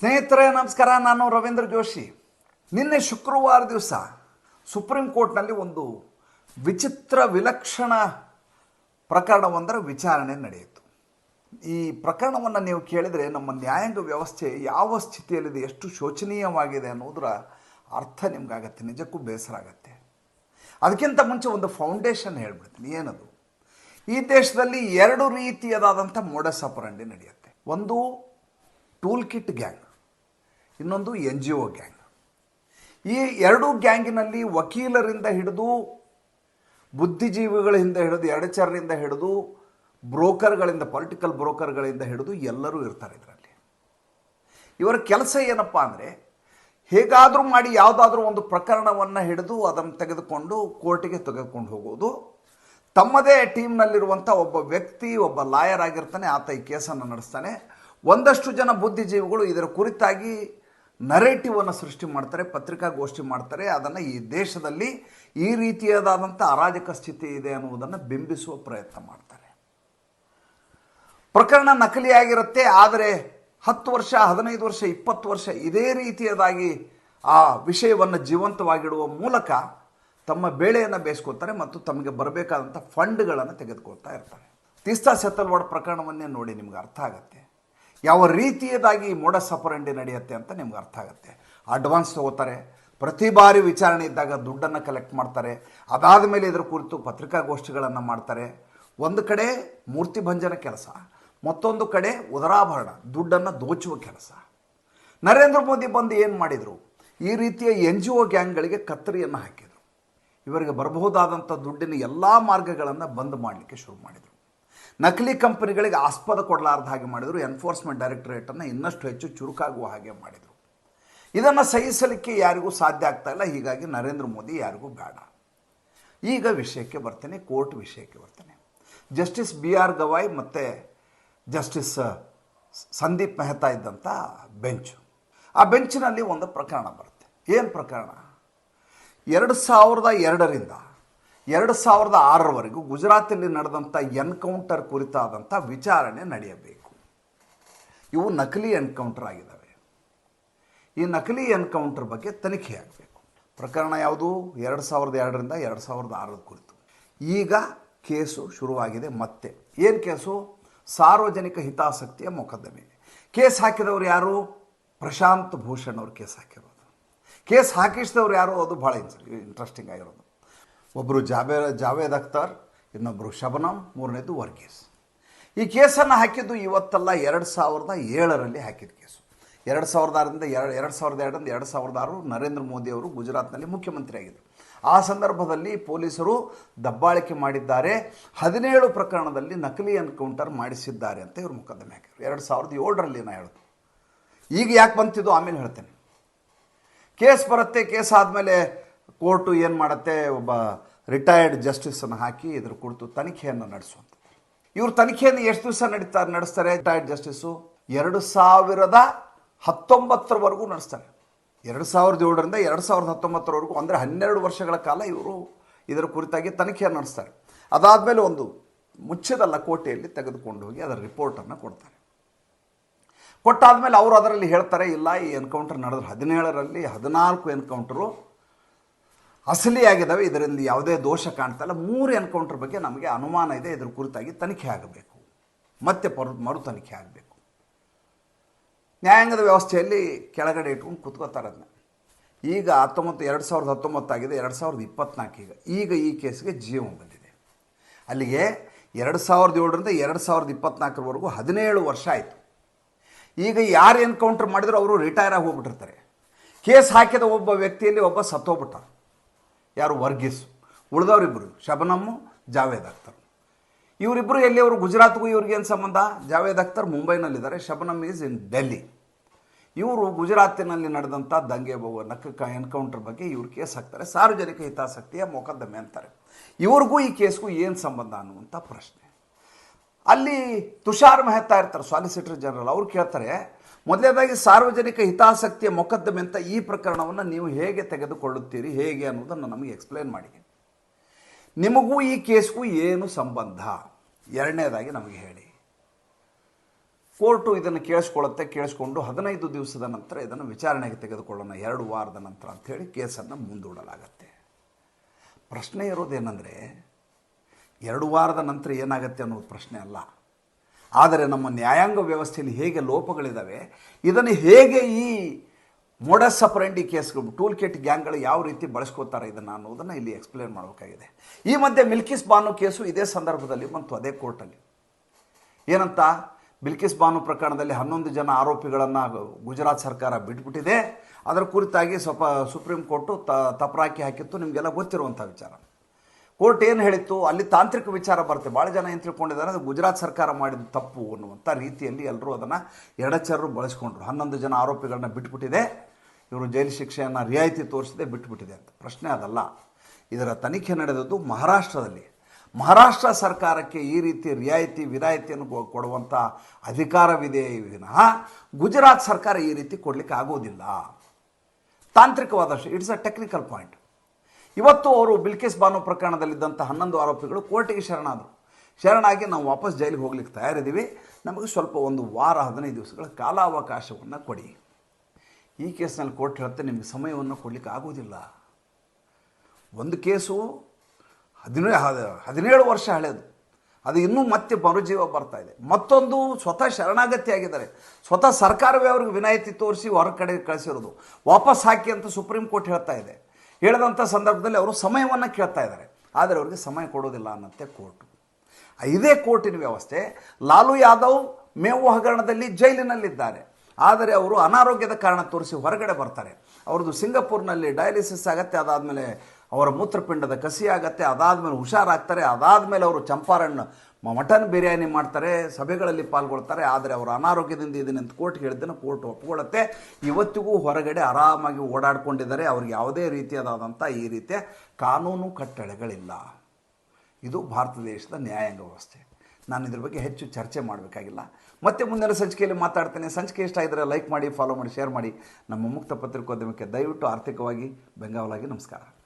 ಸ್ನೇಹಿತರೆ, ನಮಸ್ಕಾರ. ನಾನು ರವೀಂದ್ರ ಜೋಶಿ. ನಿನ್ನೆ ಶುಕ್ರವಾರ ದಿವಸ ಸುಪ್ರೀಂ ಕೋರ್ಟ್ನಲ್ಲಿ ಒಂದು ವಿಚಿತ್ರ ವಿಲಕ್ಷಣ ಪ್ರಕರಣವೊಂದರ ವಿಚಾರಣೆ ನಡೆಯಿತು. ಈ ಪ್ರಕರಣವನ್ನು ನೀವು ಕೇಳಿದರೆ ನಮ್ಮ ನ್ಯಾಯಾಂಗ ವ್ಯವಸ್ಥೆ ಯಾವ ಸ್ಥಿತಿಯಲ್ಲಿದೆ, ಎಷ್ಟು ಶೋಚನೀಯವಾಗಿದೆ ಅನ್ನೋದರ ಅರ್ಥ ನಿಮಗಾಗತ್ತೆ, ನಿಜಕ್ಕೂ ಬೇಸರ ಆಗತ್ತೆ. ಅದಕ್ಕಿಂತ ಮುಂಚೆ ಒಂದು ಫೌಂಡೇಶನ್ ಹೇಳ್ಬಿಡ್ತೀನಿ. ಏನದು? ಈ ದೇಶದಲ್ಲಿ ಎರಡು ರೀತಿಯದಾದಂಥ ಮೋಡಸ್ ಅಪರಂಡಿ ನಡೆಯುತ್ತೆ. ಒಂದು ಟೂಲ್ ಕಿಟ್ ಗ್ಯಾಂಗ್. ಇನ್ನೊಂದು ಎನ್ ಜಿ ಒ ಗ್ಯಾಂಗ್. ಈ ಎರಡೂ ಗ್ಯಾಂಗಿನಲ್ಲಿ ವಕೀಲರಿಂದ ಹಿಡಿದು, ಬುದ್ಧಿಜೀವಿಗಳಿಂದ ಹಿಡಿದು ಎಡಚರರಿಂದ ಹಿಡಿದು, ಬ್ರೋಕರ್ಗಳಿಂದ, ಪೊಲಿಟಿಕಲ್ ಬ್ರೋಕರ್ಗಳಿಂದ ಹಿಡಿದು ಎಲ್ಲರೂ ಇರ್ತಾರೆ ಇದರಲ್ಲಿ. ಇವರ ಕೆಲಸ ಏನಪ್ಪ ಅಂದರೆ, ಹೇಗಾದರೂ ಮಾಡಿ ಯಾವುದಾದ್ರೂ ಒಂದು ಪ್ರಕರಣವನ್ನು ಹಿಡಿದು ಅದನ್ನು ತೆಗೆದುಕೊಂಡು ಕೋರ್ಟಿಗೆ ತೆಗೆದುಕೊಂಡು ಹೋಗೋದು. ತಮ್ಮದೇ ಟೀಮ್ನಲ್ಲಿರುವಂಥ ಒಬ್ಬ ವ್ಯಕ್ತಿ, ಒಬ್ಬ ಲಾಯರ್ ಆಗಿರ್ತಾನೆ, ಆತ ಈ ಕೇಸನ್ನು ನಡೆಸ್ತಾನೆ. ಒಂದಷ್ಟು ಜನ ಬುದ್ಧಿಜೀವಿಗಳು ಇದರ ಕುರಿತಾಗಿ ನರೇಟಿವನ್ನು ಸೃಷ್ಟಿ ಮಾಡ್ತಾರೆ, ಪತ್ರಿಕಾಗೋಷ್ಠಿ ಮಾಡ್ತಾರೆ. ಅದನ್ನು ಈ ದೇಶದಲ್ಲಿ ಈ ರೀತಿಯಾದಂಥ ಅರಾಜಕ ಸ್ಥಿತಿ ಇದೆ ಅನ್ನುವುದನ್ನು ಬಿಂಬಿಸುವ ಪ್ರಯತ್ನ ಮಾಡ್ತಾರೆ. ಪ್ರಕರಣ ನಕಲಿಯಾಗಿರುತ್ತೆ, ಆದರೆ ಹತ್ತು ವರ್ಷ, ಹದಿನೈದು ವರ್ಷ, ಇಪ್ಪತ್ತು ವರ್ಷ ಇದೇ ರೀತಿಯದಾಗಿ ಆ ವಿಷಯವನ್ನು ಜೀವಂತವಾಗಿಡುವ ಮೂಲಕ ತಮ್ಮ ಬೇಳೆಯನ್ನು ಬೇಯಿಸ್ಕೊತಾರೆ ಮತ್ತು ತಮಗೆ ಬರಬೇಕಾದಂಥ ಫಂಡ್ಗಳನ್ನು ತೆಗೆದುಕೊಳ್ತಾ ಇರ್ತಾರೆ. ತೀಸ್ತಾ ಸೆತ್ತಲ್ವಾಡ್ ಪ್ರಕರಣವನ್ನೇ ನೋಡಿ ನಿಮ್ಗೆ ಅರ್ಥ ಆಗುತ್ತೆ. ಯಾವ ರೀತಿಯದಾಗಿ ಮೋಡ ಸಪರಂಡಿ ನಡೆಯುತ್ತೆ ಅಂತ ನಿಮ್ಗೆ ಅರ್ಥ ಆಗುತ್ತೆ. ಅಡ್ವಾನ್ಸ್ ತಗೋತಾರೆ. ಪ್ರತಿ ಬಾರಿ ವಿಚಾರಣೆ ಇದ್ದಾಗ ದುಡ್ಡನ್ನು ಕಲೆಕ್ಟ್ ಮಾಡ್ತಾರೆ. ಅದಾದ ಮೇಲೆ ಇದರ ಕುರಿತು ಪತ್ರಿಕಾಗೋಷ್ಠಿಗಳನ್ನು ಮಾಡ್ತಾರೆ. ಒಂದು ಕಡೆ ಮೂರ್ತಿ ಭಂಜನ ಕೆಲಸ, ಮತ್ತೊಂದು ಕಡೆ ಉದರಾಭರಣ, ದುಡ್ಡನ್ನು ದೋಚುವ ಕೆಲಸ. ನರೇಂದ್ರ ಮೋದಿ ಬಂದು ಏನು ಮಾಡಿದರು? ಈ ರೀತಿಯ ಎನ್ ಜಿ ಒ ಗ್ಯಾಂಗ್ಗಳಿಗೆ ಕತ್ತರಿಯನ್ನು ಹಾಕಿದರು. ಇವರಿಗೆ ಬರಬಹುದಾದಂಥ ದುಡ್ಡಿನ ಎಲ್ಲ ಮಾರ್ಗಗಳನ್ನು ಬಂದ್ ಮಾಡಲಿಕ್ಕೆ ಶುರು ಮಾಡಿದರು. ನಕಲಿ ಕಂಪನಿಗಳಿಗೆ ಆಸ್ಪದ ಕೊಡಲಾರ್ದ ಹಾಗೆ ಮಾಡಿದರು ಎನ್ಫೋರ್ಸ್ಮೆಂಟ್ ಡೈರೆಕ್ಟರೇಟನ್ನು ಇನ್ನಷ್ಟು ಹೆಚ್ಚು ಚುರುಕಾಗುವ ಹಾಗೆ ಮಾಡಿದರು. ಇದನ್ನು ಸಹಿಸಲಿಕ್ಕೆ ಯಾರಿಗೂ ಸಾಧ್ಯ ಆಗ್ತಾ ಇಲ್ಲ, ಹೀಗಾಗಿ ನರೇಂದ್ರ ಮೋದಿ ಯಾರಿಗೂ ಬೇಡ. ಈಗ ವಿಷಯಕ್ಕೆ ಬರ್ತೇನೆ, ಕೋರ್ಟ್ ವಿಷಯಕ್ಕೆ ಬರ್ತೇನೆ. ಜಸ್ಟಿಸ್ ಬಿ ಆರ್ ಗವಾಯ್ ಮತ್ತು ಜಸ್ಟಿಸ್ ಸಂದೀಪ್ ಮೆಹ್ತಾ ಇದ್ದಂಥ ಬೆಂಚು. ಆ ಬೆಂಚಿನಲ್ಲಿ ಒಂದು ಪ್ರಕರಣ ಬರುತ್ತೆ. ಏನು ಪ್ರಕರಣ? ಎರಡು ಸಾವಿರದ ಎರಡರಿಂದ ಎರಡು ಸಾವಿರದ ಆರರವರೆಗೂ ಗುಜರಾತಲ್ಲಿ ನಡೆದಂಥ ಎನ್ಕೌಂಟರ್ ಕುರಿತಾದಂಥ ವಿಚಾರಣೆ ನಡೆಯಬೇಕು. ಇವು ನಕಲಿ ಎನ್ಕೌಂಟರ್ ಆಗಿದ್ದಾವೆ. ಈ ನಕಲಿ ಎನ್ಕೌಂಟರ್ ಬಗ್ಗೆ ತನಿಖೆ ಆಗಬೇಕು. ಪ್ರಕರಣ ಯಾವುದು? ಎರಡು ಸಾವಿರದ ಎರಡರಿಂದ ಎರಡು ಸಾವಿರದ ಆರರ ಕುರಿತು. ಈಗ ಕೇಸು ಶುರುವಾಗಿದೆ ಮತ್ತೆ. ಏನು ಕೇಸು? ಸಾರ್ವಜನಿಕ ಹಿತಾಸಕ್ತಿಯ ಮೊಕದ್ದಮೆ. ಕೇಸ್ ಹಾಕಿದವರು ಯಾರು? ಪ್ರಶಾಂತ್ ಭೂಷಣ್ ಅವರು ಕೇಸ್ ಹಾಕಿರೋದು. ಕೇಸ್ ಹಾಕಿಸಿದವ್ರು ಯಾರು? ಅದು ಭಾಳ ಇಂಟ್ರೆಸ್ಟಿಂಗ್ ಆಗಿರೋದು. ಒಬ್ಬರು ಜಾಬೇ ಜಾವೇದ್ ಅಖ್ತರ್ ಇನ್ನೊಬ್ಬರು ಶಬನಮ್ ಮೂರನೇದು ವರ್ಗೀಸ್. ಈ ಕೇಸನ್ನು ಹಾಕಿದ್ದು ಇವತ್ತಲ್ಲ ಎರಡು ಸಾವಿರದ ಏಳರಲ್ಲಿ ಹಾಕಿದ ಕೇಸು. ಎರಡು ಸಾವಿರದ ಆರರಿಂದ ಎರಡು ಎರಡು ಸಾವಿರದ ಎರಡರಿಂದ ಎರಡು ಸಾವಿರದ ಆರು ನರೇಂದ್ರ ಮೋದಿ ಅವರು ಗುಜರಾತ್ನಲ್ಲಿ ಮುಖ್ಯಮಂತ್ರಿ ಆಗಿದ್ದರು ಆ ಸಂದರ್ಭದಲ್ಲಿ ಪೊಲೀಸರು ದಬ್ಬಾಳಿಕೆ ಮಾಡಿದ್ದಾರೆ. ಹದಿನೇಳು ಪ್ರಕರಣದಲ್ಲಿ ನಕಲಿ ಎನ್ಕೌಂಟರ್ ಮಾಡಿಸಿದ್ದಾರೆ ಅಂತ ಇವರು ಮೊಕದ್ದಮೆ ಹಾಕಿದರು. ಎರಡು ಸಾವಿರದ ಏಳರಲ್ಲಿ ನಾ ಹೇಳ್ದು. ಈಗ ಯಾಕೆ ಬಂತಿದ್ದು? ಆಮೇಲೆ ಹೇಳ್ತೇನೆ. ಕೇಸ್ ಬರುತ್ತೆ, ಕೇಸ್ ಆದಮೇಲೆ ಕೋರ್ಟು ಏನು ಮಾಡುತ್ತೆ, ಒಬ್ಬ ರಿಟೈರ್ಡ್ ಜಸ್ಟಿಸನ್ನು ಹಾಕಿ ಇದ್ರ ಕುರಿತು ತನಿಖೆಯನ್ನು ನಡೆಸುವಂಥ ಇವರು ತನಿಖೆಯನ್ನು ಎಷ್ಟು ದಿವಸ ನಡೀತಾರೆ ನಡೆಸ್ತಾರೆ? ರಿಟೈರ್ಡ್ ಜಸ್ಟಿಸು ಎರಡು ಸಾವಿರದ ಹತ್ತೊಂಬತ್ತರವರೆಗೂ ನಡೆಸ್ತಾರೆ. ಎರಡು ಸಾವಿರದ ಏಳರಿಂದ ಎರಡು ಸಾವಿರದ ಹತ್ತೊಂಬತ್ತರವರೆಗೂ, ಅಂದರೆ ಹನ್ನೆರಡು ವರ್ಷಗಳ ಕಾಲ ಇವರು ಇದರ ಕುರಿತಾಗಿ ತನಿಖೆಯನ್ನು ನಡೆಸ್ತಾರೆ. ಅದಾದಮೇಲೆ ಒಂದು ಮುಚ್ಚಿದ ಲಕೋಟೆಯಲ್ಲಿ ತೆಗೆದುಕೊಂಡು ಹೋಗಿ ಅದರ ರಿಪೋರ್ಟನ್ನು ಕೊಡ್ತಾರೆ. ಕೊಟ್ಟಾದ ಮೇಲೆ ಅವರು ಅದರಲ್ಲಿ ಹೇಳ್ತಾರೆ, ಇಲ್ಲ, ಈ ಎನ್ಕೌಂಟರ್ ನಡೆದ್ರೆ ಹದಿನೇಳರಲ್ಲಿ ಹದಿನಾಲ್ಕು ಎನ್ಕೌಂಟರು ಅಸಲಿಯಾಗಿದ್ದಾವೆ, ಇದರಲ್ಲಿ ಯಾವುದೇ ದೋಷ ಕಾಣ್ತಲ್ಲ. ಮೂರು ಎನ್ಕೌಂಟರ್ ಬಗ್ಗೆ ನಮಗೆ ಅನುಮಾನ ಇದೆ, ಇದರ ಕುರಿತಾಗಿ ತನಿಖೆ ಆಗಬೇಕು. ಮತ್ತೆ ಪರು ಮರು ತನಿಖೆ ಆಗಬೇಕು. ನ್ಯಾಯಾಂಗದ ವ್ಯವಸ್ಥೆಯಲ್ಲಿ ಕೆಳಗಡೆ ಇಟ್ಕೊಂಡು ಕೂತ್ಕೋತಾರೆ ಅದನ್ನ. ಈಗ ಹತ್ತೊಂಬತ್ತು, ಎರಡು ಸಾವಿರದ ಹತ್ತೊಂಬತ್ತಾಗಿದೆ ಎರಡು ಸಾವಿರದ ಇಪ್ಪತ್ನಾಲ್ಕು ಈಗ. ಈಗ ಈ ಕೇಸ್ಗೆ ಜೀವ ಬಂದಿದೆ. ಅಲ್ಲಿಗೆ ಎರಡು ಸಾವಿರದ ಏಳರಿಂದ ಎರಡು ಸಾವಿರದ ಇಪ್ಪತ್ನಾಲ್ಕರವರೆಗೂ ಹದಿನೇಳು ವರ್ಷ ಆಯಿತು. ಈಗ ಯಾರು ಎನ್ಕೌಂಟರ್ ಮಾಡಿದ್ರು ಅವರು ರಿಟೈರ್ ಆಗಿ ಹೋಗ್ಬಿಟ್ಟಿರ್ತಾರೆ. ಕೇಸ್ ಹಾಕಿದ ಒಬ್ಬ ವ್ಯಕ್ತಿಯಲ್ಲಿ ಒಬ್ಬ ಸತ್ತೋಗ್ಬಿಟ್ಟ. ಯಾರು ವರ್ಗೀಸ್. ಉಳಿದವರಿಬ್ಬರು ಶಬನಮ್ಮು, ಜಾವೇದ್ ಅಖ್ತರ್. ಇವರಿಬ್ಬರು ಎಲ್ಲಿಯವರು ಗುಜರಾತ್ಗೂ ಇವ್ರಿಗೆ ಏನು ಸಂಬಂಧ? ಜಾವೇದ್ ಅಖ್ತರ್ ಮುಂಬೈನಲ್ಲಿದ್ದಾರೆ ಶಬನಮ್ ಈಸ್ ಇನ್ ಡೆಲ್ಲಿ ಇವರು ಗುಜರಾತಿನಲ್ಲಿ ನಡೆದಂಥ ದಂಗೆ ನಕ್ಕ ಎನ್ಕೌಂಟರ್ ಬಗ್ಗೆ ಇವ್ರು ಕೇಸ್ ಹಾಕ್ತಾರೆ. ಸಾರ್ವಜನಿಕ ಹಿತಾಸಕ್ತಿಯ ಮೊಕದ್ದಮೆ ಅಂತಾರೆ. ಇವ್ರಿಗೂ ಈ ಕೇಸ್ಗೂ ಏನು ಸಂಬಂಧ ಅನ್ನುವಂಥ ಪ್ರಶ್ನೆ. ಅಲ್ಲಿ ತುಷಾರ್ ಮೆಹ್ತಾ ಇರ್ತಾರೆ ಸಾಲಿಸಿಟರ್ ಜನರಲ್ ಅವ್ರು ಕೇಳ್ತಾರೆ ಮೊದಲನೇದಾಗಿ ಸಾರ್ವಜನಿಕ ಹಿತಾಸಕ್ತಿಯ ಮೊಕದ್ದಮೆ ಅಂತ ಈ ಪ್ರಕರಣವನ್ನು ನೀವು ಹೇಗೆ ತೆಗೆದುಕೊಳ್ಳುತ್ತೀರಿ, ಹೇಗೆ ಅನ್ನೋದನ್ನು ನಮಗೆ ಎಕ್ಸ್ಪ್ಲೇನ್ ಮಾಡಿ. ನಿಮಗೂ ಈ ಕೇಸ್ಗೂ ಏನು ಸಂಬಂಧ? ಎರಡನೇದಾಗಿ ನಮಗೆ ಹೇಳಿ. ಕೋರ್ಟು ಇದನ್ನು ಕೇಳಿಸ್ಕೊಳ್ಳುತ್ತೆ, ಕೇಳಿಸ್ಕೊಂಡು ಹದಿನೈದು ದಿವಸದ ನಂತರ ಇದನ್ನು ವಿಚಾರಣೆಗೆ ತೆಗೆದುಕೊಳ್ಳೋಣ, ಎರಡು ವಾರದ ನಂತರ ಅಂಥೇಳಿ ಕೇಸನ್ನು ಮುಂದೂಡಲಾಗತ್ತೆ. ಪ್ರಶ್ನೆ ಇರೋದೇನೆಂದರೆ, ಎರಡು ವಾರದ ನಂತರ ಏನಾಗುತ್ತೆ ಅನ್ನೋದು ಪ್ರಶ್ನೆ ಅಲ್ಲ. ಆದರೆ ನಮ್ಮ ನ್ಯಾಯಾಂಗ ವ್ಯವಸ್ಥೆಯಲ್ಲಿ ಹೇಗೆ ಲೋಪಗಳಿದ್ದಾವೆ ಇದನ್ನು ಹೇಗೆ ಈ ಮೊಡಸ್ ಸಪರೇಂಡಿ ಕೇಸ್ಗಳು ಟೂಲ್ ಕಿಟ್ ಗ್ಯಾಂಗ್ಗಳು ಯಾವ ರೀತಿ ಬಳಸ್ಕೋತಾರೆ ಇದನ್ನು ಅನ್ನೋದನ್ನು ಇಲ್ಲಿ ಎಕ್ಸ್ಪ್ಲೇನ್ ಮಾಡಬೇಕಾಗಿದೆ. ಈ ಮಧ್ಯೆ ಮಿಲ್ಕಿಸ್ ಬಾನು ಕೇಸು ಇದೇ ಸಂದರ್ಭದಲ್ಲಿ ಬಂತು, ಅದೇ ಕೋರ್ಟಲ್ಲಿ. ಏನಂತ? ಬಿಲ್ಕಿಸ್ ಬಾನು ಪ್ರಕರಣದಲ್ಲಿ ಹನ್ನೊಂದು ಜನ ಆರೋಪಿಗಳನ್ನು ಗುಜರಾತ್ ಸರ್ಕಾರ ಬಿಟ್ಬಿಟ್ಟಿದೆ. ಅದರ ಕುರಿತಾಗಿ ಸ್ವಲ್ಪ ಸುಪ್ರೀಂ ಕೋರ್ಟು ತ, ತಪರಾಕಿ ಹಾಕಿತ್ತು, ನಿಮಗೆಲ್ಲ ಗೊತ್ತಿರುವಂಥ ವಿಚಾರ. ಕೋರ್ಟ್ ಏನು ಹೇಳಿತ್ತು? ಅಲ್ಲಿ ತಾಂತ್ರಿಕ ವಿಚಾರ ಬರುತ್ತೆ. ಭಾಳ ಜನ ಏನು ತಿಳ್ಕೊಂಡಿದ್ದಾರೆ? ಅದು ಗುಜರಾತ್ ಸರ್ಕಾರ ಮಾಡಿದ ತಪ್ಪು ಅನ್ನುವಂಥ ರೀತಿಯಲ್ಲಿ ಎಲ್ಲರೂ ಅದನ್ನು ಎರಡಚರರು ಬಳಸ್ಕೊಂಡ್ರು. ಹನ್ನೊಂದು ಜನ ಆರೋಪಿಗಳನ್ನ ಬಿಟ್ಬಿಟ್ಟಿದೆ. ಇವರು ಜೈಲು ಶಿಕ್ಷೆಯನ್ನು ರಿಯಾಯಿತಿ ತೋರಿಸದೆ ಬಿಟ್ಬಿಟ್ಟಿದೆ ಅಂತ. ಪ್ರಶ್ನೆ ಅದಲ್ಲ. ಇದರ ತನಿಖೆ ನಡೆದದ್ದು ಮಹಾರಾಷ್ಟ್ರದಲ್ಲಿ. ಮಹಾರಾಷ್ಟ್ರ ಸರ್ಕಾರಕ್ಕೆ ಈ ರೀತಿ ರಿಯಾಯಿತಿ, ವಿನಾಯಿತಿಯನ್ನು ಕೊಡುವಂಥ ಅಧಿಕಾರವಿದೆ ವಿನಃ ಗುಜರಾತ್ ಸರ್ಕಾರ ಈ ರೀತಿ ಕೊಡಲಿಕ್ಕೆ ಆಗೋದಿಲ್ಲ. ತಾಂತ್ರಿಕವಾದಷ್ಟು, ಇಟ್ಸ್ ಅ ಟೆಕ್ನಿಕಲ್ ಪಾಯಿಂಟ್. ಇವತ್ತು ಅವರು ಬಿಲ್ಕೇಸ್ ಬಾನು ಪ್ರಕರಣದಲ್ಲಿದ್ದಂಥ ಹನ್ನೊಂದು ಆರೋಪಿಗಳು ಕೋರ್ಟಿಗೆ ಶರಣಾದರು. ಶರಣಾಗಿ ನಾವು ವಾಪಸ್ ಜೈಲಿಗೆ ಹೋಗ್ಲಿಕ್ಕೆ ತಯಾರಿದ್ದೀವಿ. ನಮಗೆ ಸ್ವಲ್ಪ ಒಂದು ವಾರ, ಹದಿನೈದು ದಿವಸಗಳ ಕಾಲಾವಕಾಶವನ್ನು ಕೊಡಿ. ಈ ಕೇಸ್ನಲ್ಲಿ ಕೋರ್ಟ್ ಹೇಳುತ್ತೆ, ನಿಮಗೆ ಸಮಯವನ್ನು ಕೊಡಲಿಕ್ಕೆ ಆಗೋದಿಲ್ಲ ಒಂದು ಕೇಸು ಹದಿನೇ ಹದ- ಹದಿನೇಳು ವರ್ಷ ಹಳೆಯದು ಅದು ಇನ್ನೂ ಮತ್ತೆ ಮರುಜೀವ ಬರ್ತಾ ಇದೆ. ಮತ್ತೊಂದು ಸ್ವತಃ ಶರಣಾಗತಿ ಆಗಿದ್ದಾರೆ. ಸ್ವತಃ ಸರ್ಕಾರವೇ ಅವ್ರಿಗೆ ವಿನಾಯಿತಿ ತೋರಿಸಿ ಹೊರ ಕಡೆ ಕಳಿಸಿರೋದು. ವಾಪಸ್ ಹಾಕಿ ಅಂತ ಸುಪ್ರೀಂ ಕೋರ್ಟ್ ಹೇಳ್ತಾ ಇದೆ. ಹೇಳಿದಂಥ ಸಂದರ್ಭದಲ್ಲಿ ಅವರು ಸಮಯವನ್ನು ಕೇಳ್ತಾ ಇದ್ದಾರೆ. ಆದರೆ ಅವರಿಗೆ ಸಮಯ ಕೊಡೋದಿಲ್ಲ ಅನ್ನತ್ತೆ ಕೋರ್ಟು. ಇದೇ ಕೋರ್ಟಿನ ವ್ಯವಸ್ಥೆ, ಲಾಲು ಯಾದವ್ ಮೇವು ಹಗರಣದಲ್ಲಿ ಜೈಲಿನಲ್ಲಿದ್ದಾರೆ. ಆದರೆ ಅವರು ಅನಾರೋಗ್ಯದ ಕಾರಣ ತೋರಿಸಿ ಹೊರಗಡೆ ಬರ್ತಾರೆ. ಅವ್ರದ್ದು ಸಿಂಗಪೂರ್ನಲ್ಲಿ ಡಯಾಲಿಸಿಸ್ ಆಗುತ್ತೆ, ಅದಾದಮೇಲೆ ಅವರ ಮೂತ್ರಪಿಂಡದ ಕಸಿ ಆಗುತ್ತೆ, ಅದಾದಮೇಲೆ ಹುಷಾರಾಗ್ತಾರೆ, ಅದಾದಮೇಲೆ ಅವರು ಚಂಪಾರಣ್ ಮ- ಮಟನ್ ಬಿರಿಯಾನಿ ಮಾಡ್ತಾರೆ, ಸಭೆಗಳಲ್ಲಿ ಪಾಲ್ಗೊಳ್ತಾರೆ, ಆದರೆ ಅವರು ಅನಾರೋಗ್ಯದಿಂದ ಇದನ್ನು ಅಂತ ಕೋರ್ಟ್ ಹೇಳಿದ್ದನ್ನು ಕೋರ್ಟ್ ಒಪ್ಪಿಕೊಳ್ಳುತ್ತೆ ಇವತ್ತಿಗೂ ಹೊರಗಡೆ ಆರಾಮಾಗಿ ಓಡಾಡ್ಕೊಂಡಿದ್ದಾರೆ. ಅವ್ರಿಗೆ ಯಾವುದೇ ರೀತಿಯಾದಂಥ ಈ ರೀತಿಯ ಕಾನೂನು ಕಟ್ಟಳೆಗಳಿಲ್ಲ. ಇದು ಭಾರತ ದೇಶದ ನ್ಯಾಯಾಂಗ ವ್ಯವಸ್ಥೆ. ನಾನು ಇದ್ರ ಬಗ್ಗೆ ಹೆಚ್ಚು ಚರ್ಚೆ ಮಾಡಬೇಕಾಗಿಲ್ಲ. ಮತ್ತೆ ಮುಂದಿನ ಸಂಚಿಕೆಯಲ್ಲಿ ಮಾತಾಡ್ತೇನೆ. ಸಂಚಿಕೆ ಇಷ್ಟ ಇದ್ದರೆ ಲೈಕ್ ಮಾಡಿ, ಫಾಲೋ ಮಾಡಿ, ಶೇರ್ ಮಾಡಿ. ನಮ್ಮ ಮುಕ್ತ ಪತ್ರಿಕೋದ್ಯಮಕ್ಕೆ ದಯವಿಟ್ಟು ಆರ್ಥಿಕವಾಗಿ ಬೆಂಗಾವಲಾಗಿ ನಮಸ್ಕಾರ.